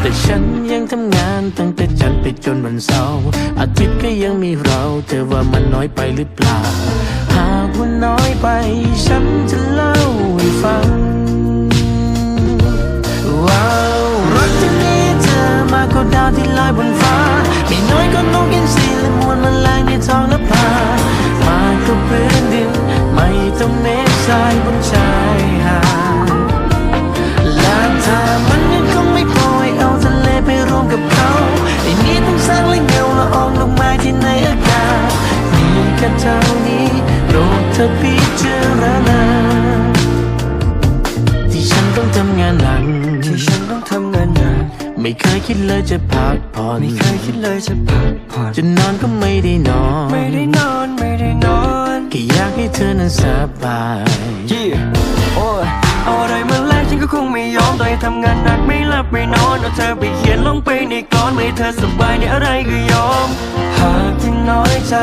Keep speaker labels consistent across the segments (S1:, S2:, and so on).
S1: แต่ฉันยังทำงานตั้งแต่จันทร์ไปจนวันเสาร์อาทิตย์ก็ยังมีเรา เธอว่ามันน้อยไปหรือเปล่า หากว่าน้อยไป ฉันจะเล่าให้ฟังว้าวรักที่มีเธอมากกว่าดาวที่ลอยบนฟ้า ไม่น้อยก็นกอินทรีและมวลแมลงในำงานหนัก
S2: ที่ฉันต้องทำงานหนัก
S1: ไม่เคยคิดเลยจะพักผ่อน
S2: ไม่เคยคิดเลยจะพักผ่อน
S1: จะนอนก็ไม่ได้นอน
S2: ไม่ได้นอนไม่ได้นอน
S1: แค่อยากให้เธอนั้นสบาย
S2: ยี่โอ้ยเอาอะไรมาแลกฉันก็คงไม่ยอมต่อให้ทำงานหนักไม่หลับไม่นอนเอาเธอไปเขียนลงไปในกลอนไม่ให้เธอสบายในอะไรก็ยอม หากที่น้อยใจ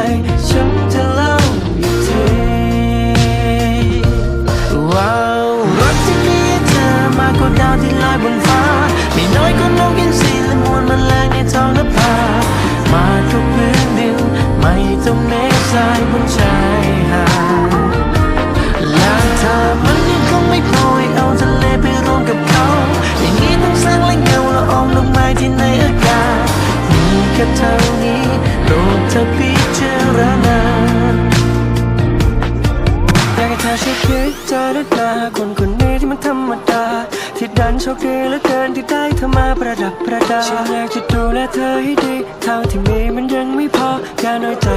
S2: ฉันจะเล่าอีก
S1: ค่เท่านี้โปรดเธอพิจารณา
S2: อยากให้เธอช่วยคิดเจอหน้าคนคนนี้ที่มันธรรมดาที่ดันโชคดีเหลือเกินที่ได้เธอมาประดับประดาฉันอยากจะดูแลเธอให้ดีเท่าที่มีมันยังไม่พออ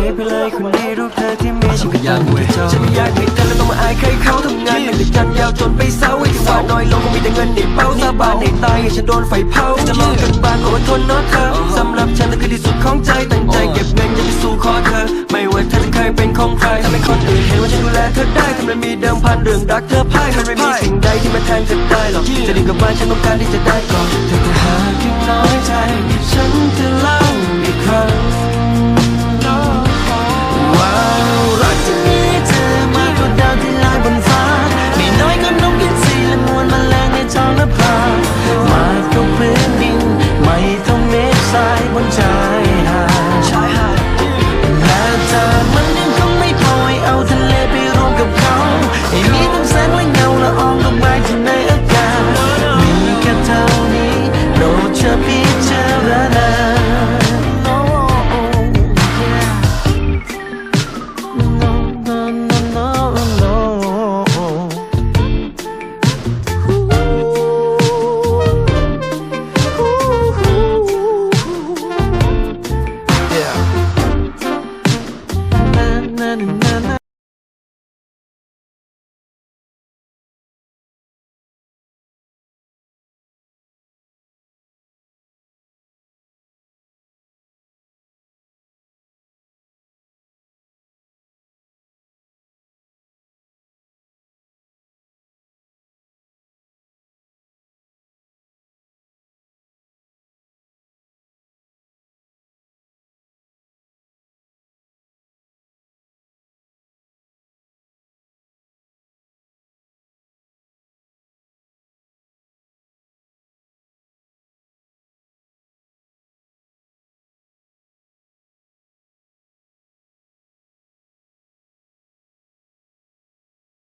S2: ย่าน้อยใจไปเลยคนนี้รูปเธอที่มีฉันก็ยังไม่จบฉันไม่อยากให้เธอแล้วต้องมาอายใครเขาทำงานเป็นแต่ยันยาวจนไปเศร้าไอ้ที่ว่าน้อยลงก็มีแต่เงินในเป้าสาบานในตายให้ฉันโดนไฟเผาจะลองกันบ้านก็อดทนเนาะเธอสำหรับฉันนั่นคือที่สุดของใจตั้งใจเก็บเงินยังไปสู่ขอเธอ ไม่ว่าเธอจะเคยเป็นของใครทำให้คนอื่นเห็นว่าฉันดูแลเธอได้ทำไมมีเดิมพันเรื่องรักเธอพ่ายมันไม่มีสิ่งใดที่มาแทนเธอได้หรอกจะดีกับบ้านฉันต้องการที่จะได้ก่อนายบนใจ